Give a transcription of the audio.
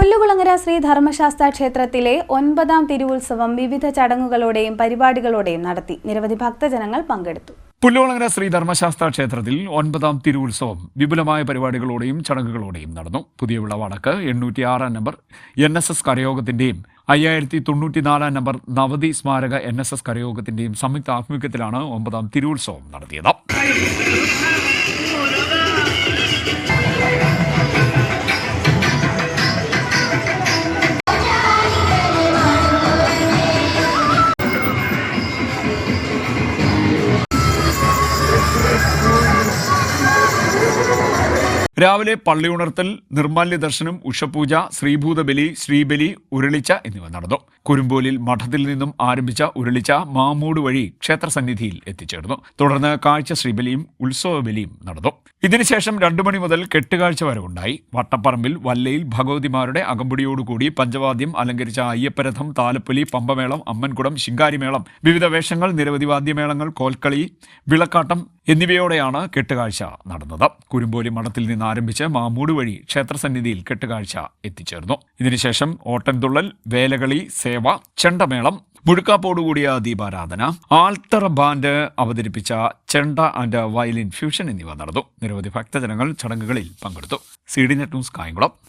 പുല്ലുകുളങ്ങര ശ്രീ ധർമ്മശാസ്ത്ര ക്ഷേത്രത്തിലെ ഒൻപതാം തിരുവുത്സവം വിവിധ ചടങ്ങുകളോടെയും പരിപാടികളോടെയും നടത്തി. നിരവധി ഭക്തജനങ്ങൾ പങ്കെടുത്തു. പുല്ലുകുളങ്ങര ശ്രീ ധർമ്മശാസ്ത്ര ക്ഷേത്രത്തിൽ ഒൻപതാം തിരുവുത്സവം വിപുലമായ പരിപാടികളോടെയും ചടങ്ങുകളോടെയും നടന്നു. പുതിയ വിളവടക്ക് എണ്ണൂറ്റി ആറാം നമ്പർ എൻ എസ് എസ് കരയോഗത്തിന്റെയും അയ്യായിരത്തി തൊണ്ണൂറ്റിനാലാം നമ്പർ നവതി സ്മാരക എൻ എസ് എസ് കരയോഗത്തിന്റെയും സംയുക്ത ആഭിമുഖ്യത്തിലാണ് ഒമ്പതാം തിരുവുത്സവം നടത്തിയത്. രാവിലെ പള്ളിയുണർത്തൽ നിർമാല്യ ദർശനം ഉഷപൂജ ശ്രീഭൂതബലി ശ്രീബലി ഉരുളിച്ച എന്നിവ നടന്നു. കുരുമ്പോലിൽ മഠത്തിൽ നിന്നും ആരംഭിച്ച ഉരുളിച്ച മാമൂട് വഴി ക്ഷേത്രസന്നിധിയിൽ എത്തിച്ചേർന്നു. തുടർന്ന് കാഴ്ച ശ്രീബലിയും ഉത്സവബലിയും നടന്നു. ഇതിനുശേഷം രണ്ടു മണി മുതൽ കെട്ടുകാഴ്ച വരെ ഉണ്ടായി. വട്ടപ്പറമ്പിൽ വല്ലയിൽ ഭഗവതിമാരുടെ അകമ്പടിയോടുകൂടി പഞ്ചവാദ്യം അലങ്കരിച്ച അയ്യപ്പരഥം താലപ്പൊലി പമ്പമേളം അമ്മൻകുടം ശിങ്കാരിമേളം വിവിധ വേഷങ്ങൾ നിരവധി വാദ്യമേളങ്ങൾ കോൽക്കളി വിളക്കാട്ടം എന്നിവയോടെയാണ് കെട്ടുകാഴ്ച നടന്നത്. കുരുമ്പോലി മഠത്തിൽ നിന്ന് ആരംഭിച്ച് മാമൂട് വഴി ക്ഷേത്രസന്നിധിയിൽ കെട്ടുകാഴ്ച എത്തിച്ചേർന്നു. ഇതിനുശേഷം ഓട്ടൻതുള്ളൽ വേലകളി സേവ ചെണ്ടമേളം മുഴുക്കാപ്പോടുകൂടിയ ദീപാരാധന ആൽത്തറ ബാൻഡ് അവതരിപ്പിച്ച ചെണ്ട ആൻഡ് വയലിൻ ഫ്യൂഷൻ എന്നിവ നടന്നു. നിരവധി ഭക്തജനങ്ങൾ ചടങ്ങുകളിൽ പങ്കെടുത്തു. C D net news Kayamkulam.